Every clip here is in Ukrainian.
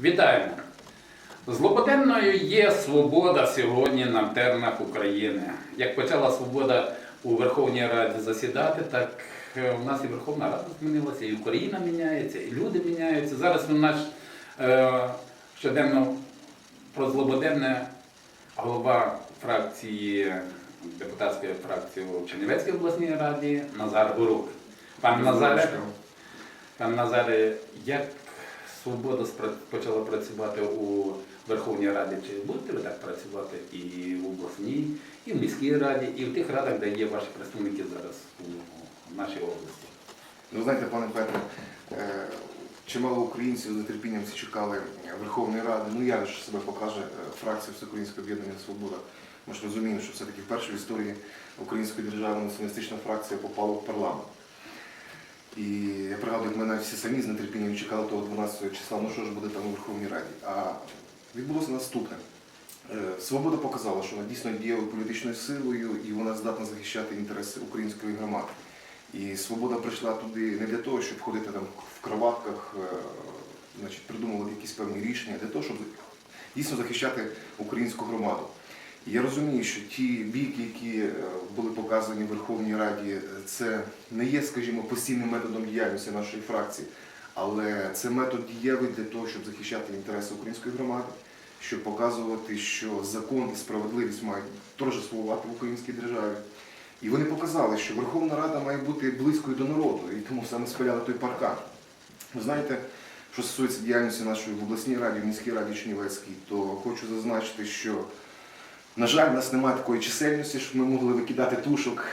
Вітаємо! Злободенною є свобода сьогодні на теренах України. Як почала свобода у Верховній Раді засідати, так е, у нас і Верховна Рада змінилася, і Україна міняється, і люди міняються. Зараз у нас е, щоденно про злободенне голова фракції депутатської фракції у Чернівецькій обласній раді Назар Бурук. Пане Назаре, Пане Назаре, як свобода почала працювати у Верховній Раді? Чи будете ви так працювати і в обласній, і в міській раді, і в тих радах, де є ваші представники зараз у нашій області? Ну, знаєте, пане Петре, е, чимало українців з нетерпінням чекали Верховної Ради. Ну як ж себе покаже е, фракція Всеукраїнського об'єднання Свобода. Ми ж розуміємо, що все-таки вперше в історії української держави націоналістична фракція попала в парламент. І я пригадую, як навіть всі самі з нетерпінням чекали того 12 числа, ну що ж буде там у Верховній Раді. А відбулося наступне. Е, Свобода показала, що вона дійсно дієвою політичною силою і вона здатна захищати інтереси української громади. І свобода прийшла туди не для того, щоб ходити там в кроватках, е, значить, придумувати якісь певні рішення, а для того, щоб дійсно захищати українську громаду. Я розумію, що ті бійки, які е, були показані в Верховній Раді, це не є, скажімо, постійним методом діяльності нашої фракції, але це метод дієвий для того, щоб захищати інтереси української громади, щоб показувати, що закон і справедливість мають торжествувати в українській державі. І вони показали, що Верховна Рада має бути близькою до народу, і тому саме спиляли той паркан. Ви знаєте, що стосується діяльності нашої в обласній раді, в міській раді Чернівецькій, то хочу зазначити, що, на жаль, в нас немає такої чисельності, щоб ми могли викидати тушок,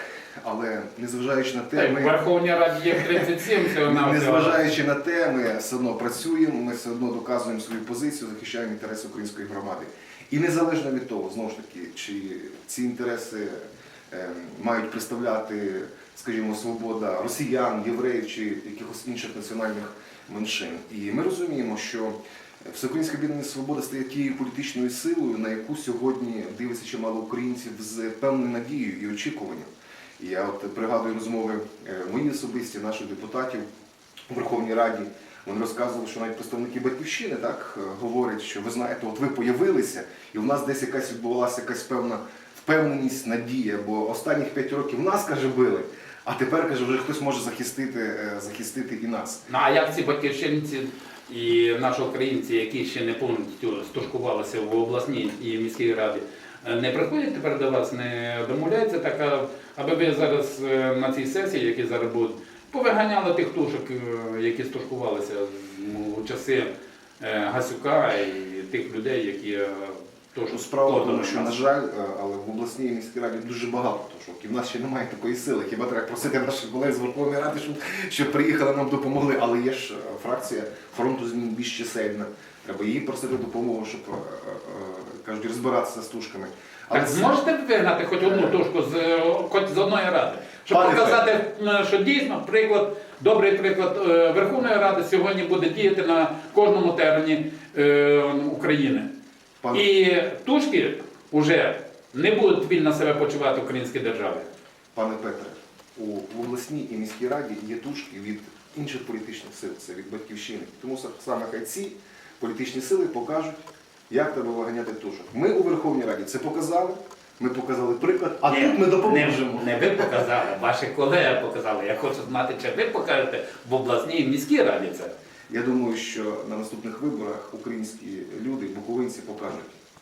але незважаючи на те, Так, в ми, Верховній Раді є 37 всього на незважаючи на те, ми все одно працюємо, ми все одно доказуємо свою позицію, захищаємо інтереси української громади. І незалежно від того, знову ж таки, чи ці інтереси е, мають представляти, скажімо, свобода росіян, євреїв чи якихось інших національних меншин. І ми розуміємо, що Всеукраїнська об'єднання свобода стає тією політичною силою, на яку сьогодні дивиться чимало українців з певною надією і очікуванням. І я от пригадую розмови е, мої особисті, наших депутатів у Верховній Раді. Вони розказували, що навіть представники батьківщини так е, говорять, що ви знаєте, от ви появилися, і в нас десь якась відбувалася якась певна впевненість, надія, бо останніх п'ять років нас каже били, а тепер каже, вже хтось може захистити, е, захистити і нас. Ну а як ці батьківщинці і наші українці, які ще не повністю стушкувалися в обласній і міській раді, е, не приходять тепер до вас, не домовляються так, аби ви зараз е, на цій сесії, які зараз будуть, повиганяли тих тушок, які стушкувалися у часи Гасюка і тих людей, які теж Ну, Справа в тому, що, на жаль, е, але в обласній міській раді дуже багато тушок, і в нас ще немає такої сили. Хіба треба просити наших колег з Верховної Ради, щоб, щоб приїхали нам допомогли. Але є ж е, фракція фронту змін більш чисельна. Треба її просити допомогу, щоб е, кажуть, розбиратися з тушками. Але Так зможете вигнати хоч одну тушку з хоч з одної ради, щоб Пане показати, що дійсно приклад, добрий приклад Верховної Ради сьогодні буде діяти на кожному терені України. Пане- І тушки вже не будуть вільно себе почувати в українській державі. Пане Петре, у обласній і міській раді є тушки від інших політичних сил, це від батьківщини. Тому саме хай ці політичні сили покажуть, як треба виганяти тушок. Ми у Верховній Раді це показали, ми показали приклад, а Ні, тут ми допоможемо. Не, не ви показали, ваші колеги показали. Я хочу знати, чи ви покажете в обласній і міській раді це. Я думаю, що на наступних виборах українські люди, буковинці покажуть,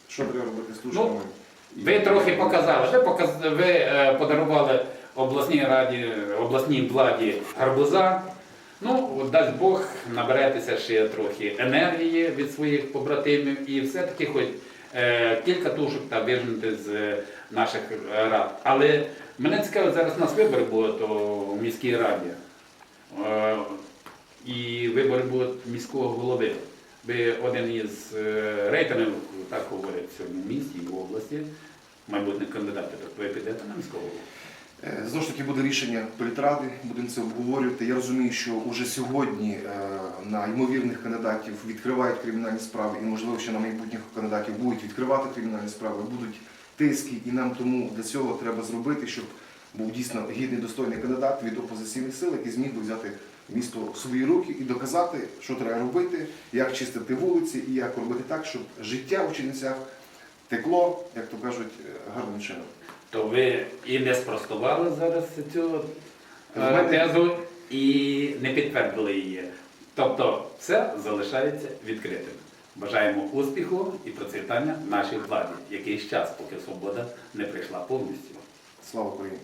що треба робити з тушками. Ну, Ви трохи показали. Ви, показ... ви е, подарували обласній раді, обласній владі гарбуза. Ну, от дасть Бог, наберетеся ще трохи енергії від своїх побратимів і все-таки хоч е, кілька тушок та вижнути з е, наших рад. Але мене цікавить, зараз у нас вибори будуть о, у міській раді. Е, і вибори будуть міського голови. Ви один із е, рейтингів, так говорять в місті і в області, майбутніх кандидатів, так ви підете на міського голову. Е, Знову ж таки буде рішення політради, будемо це обговорювати. Я розумію, що вже сьогодні е, на ймовірних кандидатів відкривають кримінальні справи, і можливо ще на майбутніх кандидатів будуть відкривати кримінальні справи, будуть тиски, і нам тому для цього треба зробити, щоб був дійсно гідний достойний кандидат від опозиційних сил, який зміг би взяти місто в свої руки і доказати, що треба робити, як чистити вулиці і як робити так, щоб життя в Чернівцях текло, як то кажуть, е, гарним чином. То ви і не спростували зараз цю е, тезу і не підтвердили її. Тобто все залишається відкритим. Бажаємо успіху і процвітання нашій владі якийсь час, поки свобода не прийшла повністю. Слава Україні!